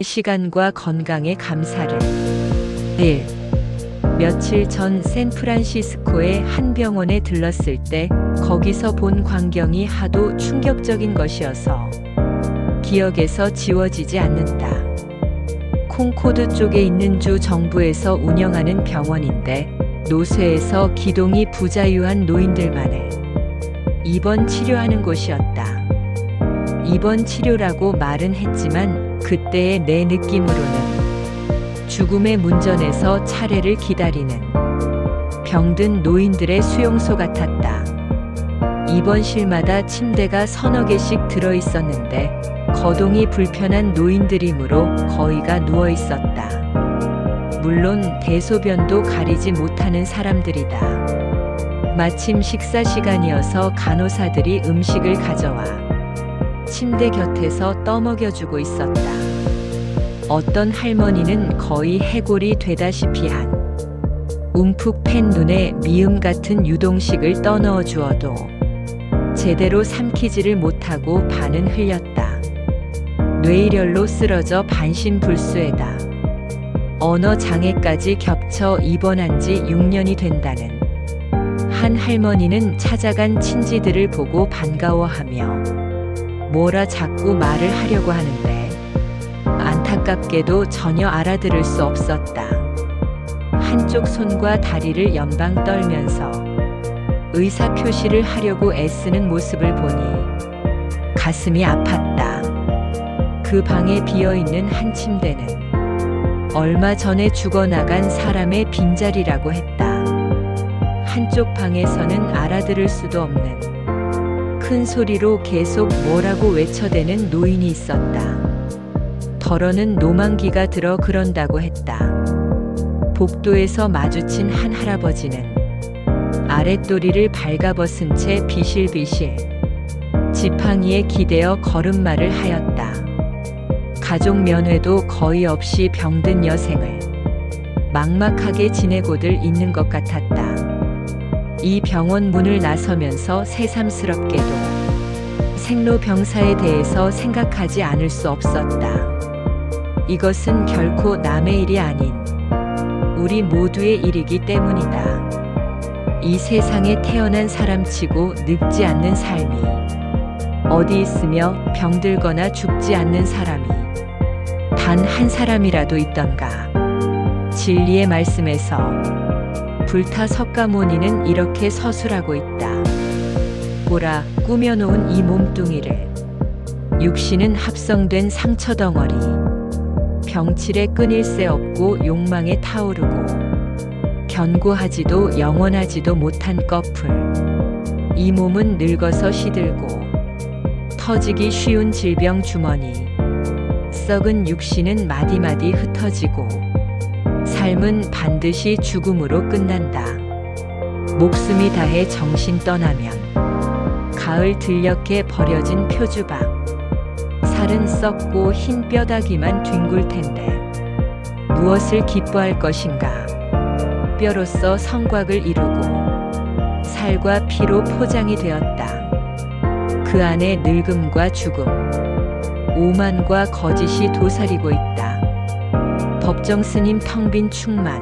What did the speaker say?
시간과 건강에 감사를. 1. 며칠 전 샌프란시스코의 한 병원에 들렀을 때 거기서 본 광경이 하도 충격적인 것이어서 기억에서 지워지지 않는다. 콩코드 쪽에 있는 주 정부에서 운영하는 병원인데 노쇠에서 기동이 부자유한 노인들만을 입원 치료하는 곳이었다. 입원 치료라고 말은 했지만 그때의 내 느낌으로는 죽음의 문전에서 차례를 기다리는 병든 노인들의 수용소 같았다. 입원실마다 침대가 서너 개씩 들어 있었는데 거동이 불편한 노인들이므로 거의가 누워 있었다. 물론 대소변도 가리지 못하는 사람들이다. 마침 식사 시간이어서 간호사들이 음식을 가져와 침대 곁에서 떠먹여주고 있었다. 어떤 할머니는 거의 해골이 되다시피 한 움푹 팬 눈에 미음 같은 유동식을 떠넣어 주어도 제대로 삼키지를 못하고 반은 흘렸다. 뇌일혈로 쓰러져 반신불수해다. 언어 장애까지 겹쳐 입원한 지 6년이 된다는 한 할머니는 찾아간 친지들을 보고 반가워하며 뭐라 자꾸 말을 하려고 하는데 안타깝게도 전혀 알아들을 수 없었다. 한쪽 손과 다리를 연방 떨면서 의사 표시를 하려고 애쓰는 모습을 보니 가슴이 아팠다. 그 방에 비어 있는 한 침대는 얼마 전에 죽어나간 사람의 빈자리라고 했다. 한쪽 방에서는 알아들을 수도 없는 큰 소리로 계속 뭐라고 외쳐대는 노인이 있었다. 덜어는 노만기가 들어 그런다고 했다. 복도에서 마주친 한 할아버지는 아랫도리를 발가벗은 채 비실비실 지팡이에 기대어 걸음마를 하였다. 가족 면회도 거의 없이 병든 여생을 막막하게 지내고들 있는 것 같았다. 이 병원 문을 나서면서 새삼스럽게도 생로 병사에 대해서 생각하지 않을 수 없었다. 이것은 결코 남의 일이 아닌 우리 모두의 일이기 때문이다. 이 세상에 태어난 사람치고 늙지 않는 삶이 어디 있으며 병들거나 죽지 않는 사람이 단 한 사람이라도 있던가. 진리의 말씀에서 불타 석가모니는 이렇게 서술하고 있다. 보라, 꾸며놓은 이 몸뚱이를 육신은 합성된 상처 덩어리. 병칠에 끊일 새 없고 욕망에 타오르고 견고하지도 영원하지도 못한 꺼풀. 이 몸은 늙어서 시들고 터지기 쉬운 질병 주머니. 썩은 육신은 마디마디 흩어지고 삶은 반드시 죽음으로 끝난다. 목숨이 다해 정신 떠나면 가을 들녘에 버려진 표주박. 살은 썩고 흰 뼈다귀만 뒹굴 텐데 무엇을 기뻐할 것인가? 뼈로서 성곽을 이루고 살과 피로 포장이 되었다. 그 안에 늙음과 죽음, 오만과 거짓이 도사리고 있다. 법정 스님 텅빈 충만,